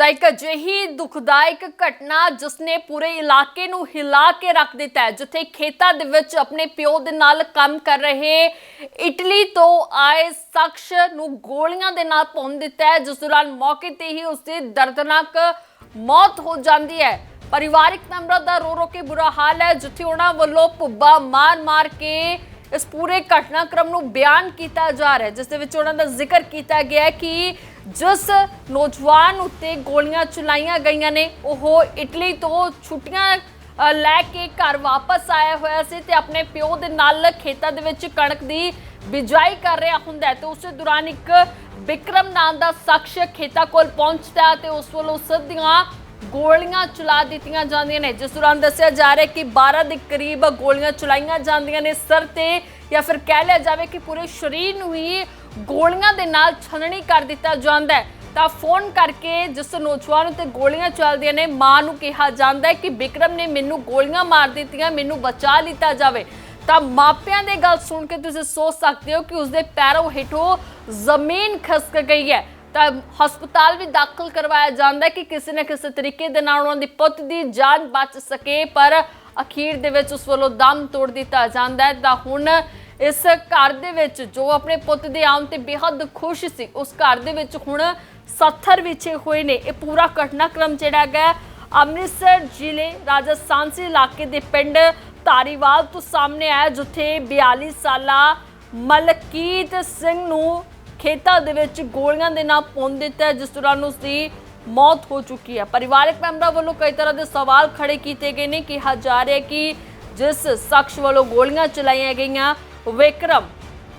ਤਾਂ ਇੱਕ ਅਜਿਹੀ ਦੁਖਦਾਇਕ ਘਟਨਾ ਜਿਸ ਨੇ ਪੂਰੇ ਇਲਾਕੇ ਨੂੰ ਹਿਲਾ ਕੇ ਰੱਖ ਦਿੱਤਾ ਹੈ, ਜਿੱਥੇ ਖੇਤਾਂ ਦੇ ਵਿੱਚ ਆਪਣੇ ਪਿਓ ਦੇ ਨਾਲ ਕੰਮ ਕਰ ਰਹੇ ਇਟਲੀ ਤੋਂ ਆਏ ਸ਼ਖਸ ਨੂੰ ਗੋਲੀਆਂ ਦੇ ਨਾਲ ਭੁੰਨ ਦਿੱਤਾ ਹੈ, ਜਿਸ ਦੌਰਾਨ ਮੌਕੇ ਤੇ ਹੀ ਉਸਦੀ ਦਰਦਨਾਕ ਮੌਤ ਹੋ ਜਾਂਦੀ ਹੈ। ਪਰਿਵਾਰਿਕ ਮੈਂਬਰਾਂ ਦਾ ਰੋ ਰੋ ਕੇ ਬੁਰਾ ਹਾਲ ਹੈ, ਜਿੱਥੇ ਉਹਨਾਂ ਵੱਲੋਂ ਭੁੱਬਾ ਮਾਰ ਮਾਰ ਕੇ ਇਸ ਪੂਰੇ ਘਟਨਾਕ੍ਰਮ ਨੂੰ ਬਿਆਨ ਕੀਤਾ ਜਾ ਰਿਹਾ ਹੈ, ਜਿਸ ਦੇ ਵਿੱਚ ਉਹਨਾਂ ਦਾ ਜ਼ਿਕਰ ਕੀਤਾ ਗਿਆ ਹੈ ਕਿ ਜਿਸ ਨੌਜਵਾਨ ਉੱਤੇ ਗੋਲੀਆਂ ਚਲਾਈਆਂ ਗਈਆਂ ਨੇ, ਉਹ ਇਟਲੀ ਤੋਂ ਛੁੱਟੀਆਂ ਲੈ ਕੇ ਘਰ ਵਾਪਸ ਆਇਆ ਹੋਇਆ ਸੀ ਤੇ ਆਪਣੇ ਪਿਓ ਦੇ ਨਾਲ ਖੇਤਾਂ ਦੇ ਵਿੱਚ ਕਣਕ ਦੀ ਬਿਜਾਈ ਕਰ ਰਿਹਾ ਹੁੰਦਾ ਹੈ ਤੇ ਉਸੇ ਦੌਰਾਨ ਇੱਕ ਵਿਕਰਮ ਨਾਮ ਦਾ ਸ਼ਖਸ ਖੇਤਾਂ ਕੋਲ ਪਹੁੰਚਦਾ ਹੈ ਤੇ ਉਸ ਵੱਲੋਂ ਸਿੱਧੀਆਂ ਗੋਲੀਆਂ ਚਲਾ ਦਿੱਤੀਆਂ ਜਾਂਦੀਆਂ ਨੇ, ਜਿਸ ਦੌਰਾਨ ਦੱਸਿਆ ਜਾ ਰਿਹਾ ਹੈ ਕਿ 12 ਦੇ ਕਰੀਬ ਗੋਲੀਆਂ ਚਲਾਈਆਂ ਜਾਂਦੀਆਂ ਨੇ ਸਰ ਤੇ, ਜਾਂ ਫਿਰ ਕਹਿ ਲਿਆ ਜਾਵੇ ਕਿ ਪੂਰੇ ਸਰੀਰ ਨੂੰ ਹੀ ਗੋਲੀਆਂ ਦੇ ਨਾਲ ਛਲਣੀ ਕਰ ਦਿੱਤਾ ਜਾਂਦਾ ਹੈ। ਤਾਂ ਫੋਨ ਕਰਕੇ ਜਿਸ ਨੌਜਵਾਨ ਉੱਤੇ ਗੋਲੀਆਂ ਚੱਲਦੀਆਂ ਨੇ, ਮਾਂ ਨੂੰ ਕਿਹਾ ਜਾਂਦਾ ਹੈ ਕਿ ਵਿਕਰਮ ਨੇ ਮੈਨੂੰ ਗੋਲੀਆਂ ਮਾਰ ਦਿੱਤੀਆਂ, ਮੈਨੂੰ ਬਚਾ ਲਿੱਤਾ ਜਾਵੇ। ਤਾਂ ਮਾਪਿਆਂ ਦੇ ਗੱਲ ਸੁਣ ਕੇ ਤੁਸੀਂ ਸੋਚ ਸਕਦੇ ਹੋ ਕਿ ਉਸਦੇ ਪੈਰੋਂ ਹੇਠੋਂ ਜ਼ਮੀਨ ਖਸਕ ਗਈ ਹੈ। ਤਾਂ ਹਸਪਤਾਲ ਵੀ ਦਾਖਲ ਕਰਵਾਇਆ ਜਾਂਦਾ ਕਿ ਕਿਸੇ ਨਾ ਕਿਸੇ ਤਰੀਕੇ ਦੇ ਨਾਲ ਉਹਨਾਂ ਦੀ ਪੁੱਤ ਦੀ ਜਾਨ ਬਚ ਸਕੇ, ਪਰ ਅਖੀਰ ਦੇ ਵਿੱਚ ਉਸ ਵੱਲੋਂ ਦਮ ਤੋੜ ਦਿੱਤਾ ਜਾਂਦਾ ਹੈ। ਤਾਂ ਹੁਣ ਇਸ ਘਰ ਦੇ ਵਿੱਚ ਜੋ ਆਪਣੇ ਪੁੱਤ ਦੇ ਆਉਣ ਤੇ ਬੇहद ਖੁਸ਼ ਸੀ, ਉਸ ਘਰ ਦੇ ਵਿੱਚ ਹੁਣ ਸੱਥਰ ਵਿਛੇ ਹੋਏ ਨੇ। ਇਹ ਪੂਰਾ ਘਟਨਾਕ੍ਰਮ ਜਿਹੜਾ ਹੈਗਾ ਅੰਮ੍ਰਿਤਸਰ ਜ਼ਿਲ੍ਹੇ ਰਾਜਸਥਾਨ ਸੀ ਇਲਾਕੇ ਦੇ ਪਿੰਡ ਧਾਰੀਵਾਲ ਤੋਂ ਸਾਹਮਣੇ ਆਇਆ, ਜਿੱਥੇ 42 ਸਾਲਾ ਮਲਕੀਤ ਸਿੰਘ ਨੂੰ ਖੇਤਾਂ ਦੇ ਵਿੱਚ ਗੋਲੀਆਂ ਦੇ ਨਾਲ ਪੁੰਨ ਦਿੱਤਾ ਜਿਸ ਦੌਰਾਨ ਉਸ ਦੀ ਮੌਤ ਹੋ ਚੁੱਕੀ ਹੈ। ਪਰਿਵਾਰਕ ਮੈਂਬਰਾਂ ਵੱਲੋਂ ਕਈ ਤਰ੍ਹਾਂ ਦੇ ਸਵਾਲ ਖੜੇ ਕੀਤੇ ਗਏ ਨੇ। ਕਿਹਾ ਜਾ ਰਿਹਾ ਕਿ ਜਿਸ ਸ਼ਖਸ ਵੱਲੋਂ ਗੋਲੀਆਂ ਚਲਾਈਆਂ ਗਈਆਂ, ਵਿਕਰਮ,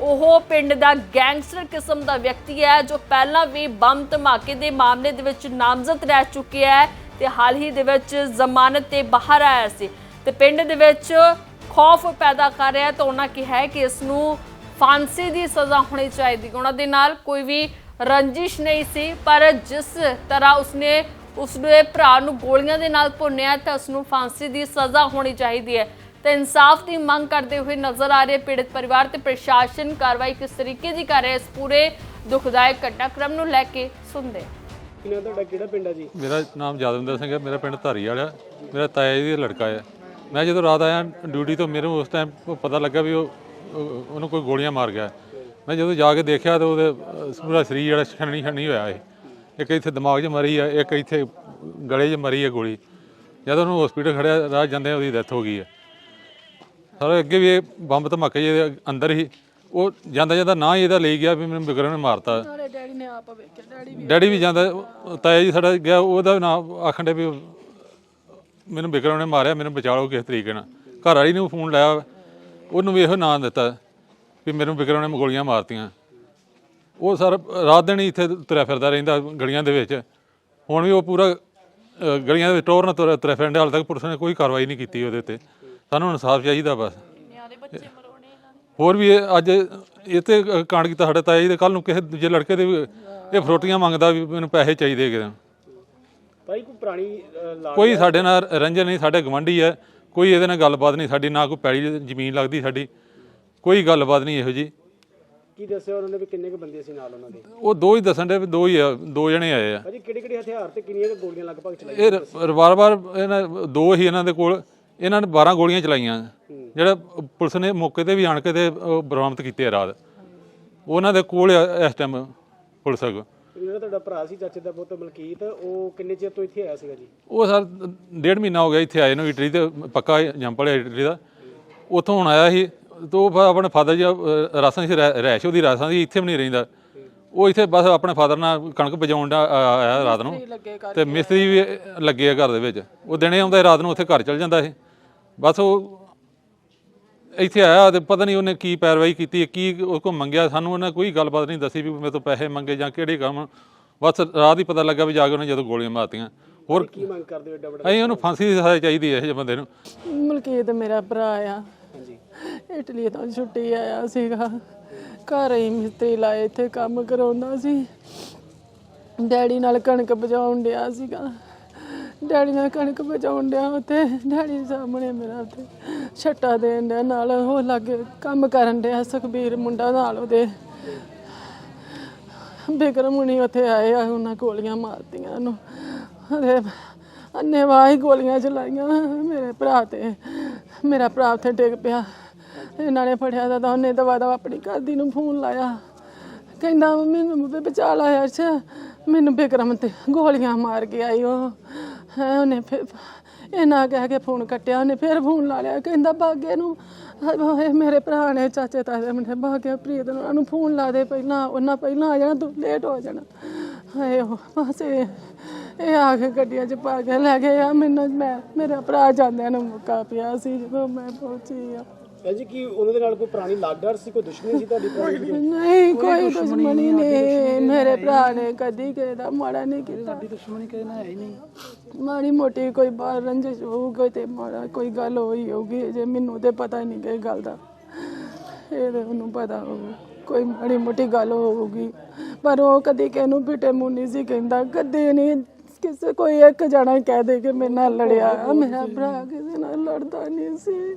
ਉਹ ਪਿੰਡ ਦਾ ਗੈਂਗਸਟਰ ਕਿਸਮ ਦਾ ਵਿਅਕਤੀ ਹੈ, ਜੋ ਪਹਿਲਾਂ ਵੀ ਬੰਬ ਧਮਾਕੇ ਦੇ ਮਾਮਲੇ ਦੇ ਵਿੱਚ ਨਾਮਜ਼ਦ ਰਹਿ ਚੁੱਕਿਆ ਹੈ ਤੇ ਹਾਲ ਹੀ ਦੇ ਵਿੱਚ ਜ਼ਮਾਨਤ ਤੇ ਬਾਹਰ ਆਇਆ ਸੀ। ਤੇ ਪਿੰਡ ਦੇ ਵਿੱਚ ਖੌਫ ਪੈਦਾ ਕਰ ਰਿਹਾ ਤਾਂ ਉਹਨਾਂ ਕਿਹਾ ਕਿ ਇਸ ਨੂੰ ਫਾਂਸੀ ਦੀ ਸਜ਼ਾ ਹੋਣੀ ਚਾਹੀਦੀ ਉਹਨਾਂ ਦੇ ਨਾਲ ਕੋਈ ਵੀ ਰੰਜਿਸ਼ ਨਹੀਂ ਸੀ ਪਰ ਜਿਸ ਤਰ੍ਹਾਂ ਉਸਨੇ ਉਸਦੇ ਭਰਾ ਨੂੰ ਗੋਲੀਆਂ ਦੇ ਨਾਲ ਭੁੰਨਿਆ ਤਾਂ ਉਸ ਨੂੰ ਫਾਂਸੀ ਦੀ ਸਜ਼ਾ ਹੋਣੀ ਚਾਹੀਦੀ ਹੈ। ਤੇ ਇਨਸਾਫ ਦੀ ਮੰਗ ਕਰਦੇ ਹੋਏ ਨਜ਼ਰ ਆ ਰਹੇ ਪੀੜਤ ਪਰਿਵਾਰ ਤੇ ਪ੍ਰਸ਼ਾਸਨ ਕਾਰਵਾਈ ਕਿਸ ਤਰੀਕੇ ਦੀ ਕਰ ਰਿਹਾ ਇਸ ਪੂਰੇ ਦੁਖਦਾਇਕ ਘਟਨਾਕ੍ਰਮ ਨੂੰ ਲੈ ਕੇ ਸੁਣਦੇ ਹਾਂ। ਕਿਨਾਂ ਤੁਹਾਡਾ ਕਿਹੜਾ ਪਿੰਡ ਆ ਜੀ? ਮੇਰਾ ਨਾਮ ਯਾਦਵਿੰਦਰ ਸਿੰਘ ਹੈ ਮੇਰਾ ਪਿੰਡ ਧਾਰੀ ਵਾਲਾ ਮੇਰਾ ਤਾਇਆ ਜੀ ਦਾ ਲੜਕਾ ਹੈ ਮੈਂ ਜਦੋਂ ਰਾਤ ਆਇਆ ਡਿਊਟੀ ਤੋਂ ਮੈਨੂੰ ਉਸ ਟਾਈਮ ਪਤਾ ਲੱਗਾ ਵੀ ਉਹ ਉਹ- ਉਹਨੂੰ ਕੋਈ ਗੋਲੀਆਂ ਮਾਰ ਗਿਆ। ਮੈਂ ਜਦੋਂ ਜਾ ਕੇ ਦੇਖਿਆ ਤਾਂ ਉਹਦੇ ਪੂਰਾ ਸਰੀਰ ਜਿਹੜਾ ਛਣਨੀ ਛਣਨੀ ਹੋਇਆ ਹੈ ਇੱਕ ਇੱਥੇ ਦਿਮਾਗ 'ਚ ਮਰੀ ਹੈ ਇੱਕ ਇੱਥੇ ਗਲੇ 'ਚ ਮਰੀ ਹੈ ਗੋਲੀ। ਜਦੋਂ ਉਹਨੂੰ ਹਸਪੀਟਲ ਖੜਿਆ ਰਾਹ ਜਾਂਦੇ ਉਹਦੀ ਡੈਥ ਹੋ ਗਈ ਹੈ ਸਾਰੇ ਅੱਗੇ ਵੀ ਇਹ ਬੰਬ ਧਮਾਕੇ ਜਿਹੇ ਅੰਦਰ ਹੀ ਉਹ ਜਾਂਦਾ ਜਾਂਦਾ ਨਾ ਹੀ ਇਹਦਾ ਲਈ ਗਿਆ ਵੀ ਮੈਨੂੰ ਵਿਕਰਮ ਨੇ ਮਾਰਤਾ। ਨਾਲੇ ਡੈਡੀ ਨੇ ਆਪ ਵੇਖਿਆ ਡੈਡੀ ਵੀ ਡੈਡੀ ਵੀ ਜਾਂਦਾ ਉਹ ਤਾਇਆ ਜੀ ਸਾਡਾ ਗਿਆ ਉਹਦਾ ਨਾਮ ਆਖਣ ਦੇ ਵੀ ਮੈਨੂੰ ਵਿਕਰਮ ਨੇ ਮਾਰਿਆ ਮੈਨੂੰ ਬਚਾ ਲਓ ਕਿਸੇ ਤਰੀਕੇ ਨਾਲ। ਘਰ ਵਾਲੀ ਨੂੰ ਫੋਨ ਲਾਇਆ। ਉਹਨੂੰ ਵੀ ਇਹੋ ਨਾਂ ਦਿੱਤਾ ਵੀ ਮੈਨੂੰ ਵਿਕਰਮ ਨੇ ਗੋਲੀਆਂ ਮਾਰਤੀਆਂ। ਉਹ ਸਰ ਰਾਤ ਦਿਨ ਹੀ ਇੱਥੇ ਤੁਰਿਆ ਫਿਰਦਾ ਰਹਿੰਦਾ ਗਲੀਆਂ ਦੇ ਵਿੱਚ। ਹੁਣ ਵੀ ਉਹ ਪੂਰਾ ਅ, ਗਲੀਆਂ ਦੇ ਵਿੱਚ ਟੋਰ ਨਾਲ ਤੁਰਿਆ ਤੁਰਿਆ ਫਿਰਦਾ ਹਾਲ ਤੱਕ ਪੁਲਿਸ ਨੇ ਕੋਈ ਕਾਰਵਾਈ ਨਹੀਂ ਕੀਤੀ ਉਹਦੇ ਤੇ ਸਾਨੂੰ ਇਨਸਾਫ ਚਾਹੀਦਾ ਬਸ। ਹੋਰ ਵੀ ਇਹ ਅੱਜ ਤੇ ਕਾਂਡ ਕੀਤਾ ਸਾਡੇ ਤਾਇਆ ਜੀ ਦੇ ਕੱਲ ਨੂੰ ਕਿਸੇ ਦੂਜੇ ਲੜਕੇ ਦੇ ਵੀ ਇਹ ਫਰੋਟੀਆਂ ਮੰਗਦਾ ਵੀ ਮੈਨੂੰ ਪੈਸੇ ਚਾਹੀਦੇ ਭਾਈ ਕੋਈ ਪੁਰਾਣੀ ਅਹ, ਲਾ ਕੋਈ ਸਾਡੇ ਨਾਲ ਰੰਜਨ ਨਹੀਂ ਸਾਡੇ ਗਵੰਡੀ ਹੈ। ਕੋਈ ਇਹਦੇ ਨਾਲ ਗੱਲਬਾਤ ਨਹੀਂ ਸਾਡੀ ਨਾ ਕੋਈ ਪੈਲੀ ਜ਼ਮੀਨ ਲੱਗਦੀ ਸਾਡੀ ਕੋਈ ਗੱਲਬਾਤ ਨਹੀਂ ਇਹੋ ਜੀ। ਕੀ ਦੱਸਿਆ ਉਹਨਾਂ ਨੇ ਵੀ ਕਿੰਨੇ ਕੁ ਬੰਦੇ ਸੀ ਨਾਲ ਉਹਨਾਂ ਦੇ? ਉਹ ਦੋ ਹੀ ਦੱਸਣ ਦੇ ਦੋ ਹੀ ਆ ਦੋ ਜਣੇ ਆਏ ਆ। ਭਾਜੀ ਕਿਹੜੇ ਕਿਹੜੇ ਹਥਿਆਰ ਤੇ ਕਿੰਨੀਆਂ ਕੁ ਗੋਲੀਆਂ ਲਗਭਗ ਚਲਾਈਆਂ ਇਹ ਰਿਵਾਲਵਰ ਇਹਨਾਂ ਦੋ ਹੀ ਇਹਨਾਂ ਦੇ ਕੋਲ ਇਹਨਾਂ ਨੇ 12 ਗੋਲੀਆਂ ਚਲਾਈਆਂ। ਜਿਹੜਾ ਪੁਲਿਸ ਨੇ ਮੌਕੇ ਤੇ ਵੀ ਆਣ ਕੇ ਤੇ ਬਰਾਮਦ ਕੀਤੇ ਆ ਰਾਤ। ਉਹਨਾਂ ਦੇ ਕੋਲ ਆ ਇਸ ਟਾਈਮ ਪੁਲਿਸ ਕੋਲ ਜਿਹੜਾ ਤੁਹਾਡਾ ਭਰਾ ਸੀ ਚਾਚੇ ਦਾ ਪੁੱਤ ਮਲਕੀਤ ਉਹ ਕਿੰਨੇ ਚਿਰ ਤੋਂ ਇੱਥੇ ਆਇਆ ਸੀਗਾ ਜੀ? ਉਹ ਸਰ ਡੇਢ ਮਹੀਨਾ ਹੋ ਗਿਆ ਇੱਥੇ ਆਏ ਨੂੰ ਇਟਲੀ ਤੇ ਪੱਕਾ ਜੰਪਲ ਹੈ ਇਟਲੀ ਦਾ। ਉੱਥੋਂ ਹੁਣ ਆਇਆ ਸੀ ਤੇ ਆਪਣੇ ਫਾਦਰ ਜੀ ਅਹ, ਰਾਜਸਥਾਨ ਸੀ ਰਹਿ- ਰਹਿਸ਼ ਉਹਦੀ ਰਾਜਸਥਾਨ ਦੀ ਇੱਥੇ ਵੀ ਨਹੀਂ ਰਹਿੰਦਾ। ਉਹ ਇੱਥੇ ਬਸ ਆਪਣੇ ਫਾਦਰ ਨਾਲ ਕਣਕ ਬਜਾਉਣ ਦਾ ਆਇਆ ਰਾਤ ਨੂੰ। ਤੇ ਮਿਸਤਰੀ ਵੀ ਲੱਗੇ ਆ ਘਰ ਦੇ ਵਿੱਚ। ਉਹ ਦਿਨੇ ਆਉਂਦਾ ਰਾਤ ਨੂੰ ਉੱਥੇ ਘਰ ਚਲ ਜਾਂਦਾ ਸੀ। ਬਸ ਉਹ ਇੱਥੇ ਆਇਆ ਤੇ ਪਤਾ ਨਹੀਂ ਉਹਨੇ ਕੀ ਪੈਰਵਾਈ ਕੀਤੀ ਕੀ ਉਹ ਕੋ ਮੰਗਿਆ ਸਾਨੂੰ ਉਹਨੇ ਕੋਈ ਗੱਲਬਾਤ ਨਹੀਂ ਦੱਸੀ ਵੀ ਮੇਰੇ ਤੋਂ ਪੈਸੇ ਮੰਗੇ ਜਾਂ ਕਿਹੜੇ ਕੰਮ। ਬਸ ਰਾਤ ਹੀ ਪਤਾ ਲੱਗਾ ਵੀ ਜਾ ਕੇ ਉਹਨੇ ਜਦੋਂ ਗੋਲੀਆਂ ਮਾਰਤੀਆਂ। ਹੋਰ ਕੀ ਮੰਗ ਕਰਦੇ ਹੋ ਏਡਾ ਵੱਡਾ? ਅਸੀਂ ਉਹਨੂੰ ਫਾਂਸੀ ਦੀ ਸਜ਼ਾ ਚਾਹੀਦੀ ਹੈ ਇਹ ਜਿਹੇ ਬੰਦੇ ਨੂੰ। ਮਲਕੀਤ ਮੇਰਾ ਭਰਾ ਆ। ਹਾਂਜੀ। ਇਟਲੀ ਤੋਂ ਛੁੱਟੀ ਆਇਆ ਸੀਗਾ। ਘਰ ਹੀ ਮਿਸਤਰੀ ਲਾਏ ਇੱਥੇ ਕੰਮ ਕਰਾਉਂਦਾ ਸੀ। ਡੈਡੀ ਨਾਲ ਕਣਕ ਬਜਾਉਣ ਡਿਆ ਸੀਗਾ। ਡੈਡੀ ਨਾਲ ਕਣਕ ਬਜਾਉਣ ਡਿਆ ਉੱਥੇ। ਡੈਡੀ ਸਾਹਮਣੇ ਮੇਰਾ ਉੱਥੇ। ਛੱਟਾ ਦੇਣ ਡਿਆ, ਨਾਲ ਉਹ ਲਾਗੇ ਕੰਮ ਕਰਨ ਡਿਆ ਸੁਖਬੀਰ ਮੁੰਡਾ ਨਾਲ ਉਹਦੇ। ਬਿਕਰਮ ਹੁਣੀ ਉੱਥੇ ਆਏ ਆ, ਉਹਨਾਂ ਗੋਲੀਆਂ ਮਾਰਤੀਆਂ ਉਹਨੂੰ। ਅਰੇ ਅੰਨੇ ਵਾਹੀ ਗੋਲੀਆਂ ਚਲਾਈਆਂ ਮੇਰੇ ਭਰਾ ਤੇ। ਮੇਰਾ ਭਰਾ ਉੱਥੇ ਡਿੱਗ ਪਿਆ। ਇਹਨਾਂ ਨੇ ਫੜਿਆ ਤਾਂ ਤਾਂ ਉਹਨੇ ਦਵਾ ਦਵਾ ਆਪਣੀ ਘਰ ਦੀ ਨੂੰ ਫੋਨ ਲਾਇਆ। ਕਹਿੰਦਾ ਮੈਨੂੰ ਵੀ ਬਚਾ ਲਾਇਆ ਅੱਛਾ ਮੈਨੂੰ ਬਿਕਰਮ ਤੇ ਗੋਲੀਆਂ ਮਾਰ ਕੇ ਆਈ ਉਹ। ਹੈ, ਉਹਨੇ ਫਿਰ ਇਹਨਾਂ ਕਹਿ ਕੇ ਫੋਨ ਕੱਟਿਆ ਉਹਨੇ, ਫਿਰ ਫੋਨ ਲਾ ਲਿਆ, ਕਹਿੰਦਾ ਬਾਗੇ ਨੂੰ, ਹਾਏ, ਮੇਰੇ ਭਰਾ ਨੇ, ਚਾਚੇ ਤਾਏ ਦੇ ਮੁੰਡੇ, ਬਾਗੇ, ਪ੍ਰੀਤ ਨੂੰ, ਉਹਨਾਂ ਨੂੰ ਫੋਨ ਲਾ ਦੇ ਪਹਿਲਾਂ, ਉਹਨਾਂ ਪਹਿਲਾਂ ਆ ਜਾਣਾ, ਤੂੰ ਲੇਟ ਹੋ ਜਾਣਾ। ਹਾਏ, ਉਹ ਬਸ ਇਹ ਇਹ ਆ ਕੇ ਗੱਡੀਆਂ 'ਚ ਪਾ ਕੇ ਲੈ ਗਏ ਆ, ਮੈਨੂੰ, ਮੈਂ, ਮੇਰਾ ਭਰਾ ਜਾਂਦਿਆਂ ਨੂੰ ਮੁੱਕਾ ਪਿਆ ਸੀ, ਜਦੋਂ ਮੈਂ ਪਹੁੰਚੀ ਆ। ਭੈਣ ਜੀ ਕੀ ਉਹਨਾਂ ਦੇ ਨਾਲ ਕੋਈ ਪੁਰਾਣੀ ਲਾਗਡਰ ਸੀ ਕੋਈ ਦੁਸ਼ਮਣੀ ਸੀ ਤੁਹਾਡੀ ਪੁਰਾਣੀ? ਨਹੀਂ ਕੋਈ ਦੁਸ਼ਮਣੀ ਨਹੀਂ ਮੇਰੇ ਭਰਾ ਨੇ ਕਦੀ ਕਿਸੇ ਦਾ ਮਾੜਾ ਨਹੀਂ ਕੀਤਾ। ਦੁਸ਼ਮਣੀ ਕਿਸੇ ਨਾਲ ਹੈ ਹੀ ਨਹੀਂ। ਮਾੜੀ ਮੋਟੀ ਕੋਈ ਬਾਹਰ ਰੰਜਿਸ਼ ਹੋਊਗੀ ਤੇ ਮਾੜਾ ਕੋਈ ਗੱਲ ਹੋਈ ਹੋਊਗੀ ਜੇ ਮੈਨੂੰ ਤੇ ਪਤਾ ਨਹੀਂ ਕਿ ਗੱਲ ਦਾ। ਇਹ ਤੇ ਉਹਨੂੰ ਪਤਾ ਹੋਊ ਕੋਈ ਮਾੜੀ ਮੋਟੀ ਗੱਲ ਹੋਊਗੀ। ਪਰ ਉਹ ਕਦੀ ਕਿਸੇ ਨੂੰ ਬਿਟੇ ਮੂੰਹ ਨਹੀਂ ਸੀ ਕਹਿੰਦਾ ਕਦੇ ਨਹੀਂ ਕਿਸੇ ਕੋਈ ਇੱਕ ਜਣਾ ਕਹਿ ਦੇ ਕਿ ਮੇਰੇ ਨਾਲ ਲੜਿਆ। ਮੇਰਾ ਭਰਾ ਕਿਸੇ ਨਾਲ ਲੜਦਾ ਨਹੀਂ ਸੀ।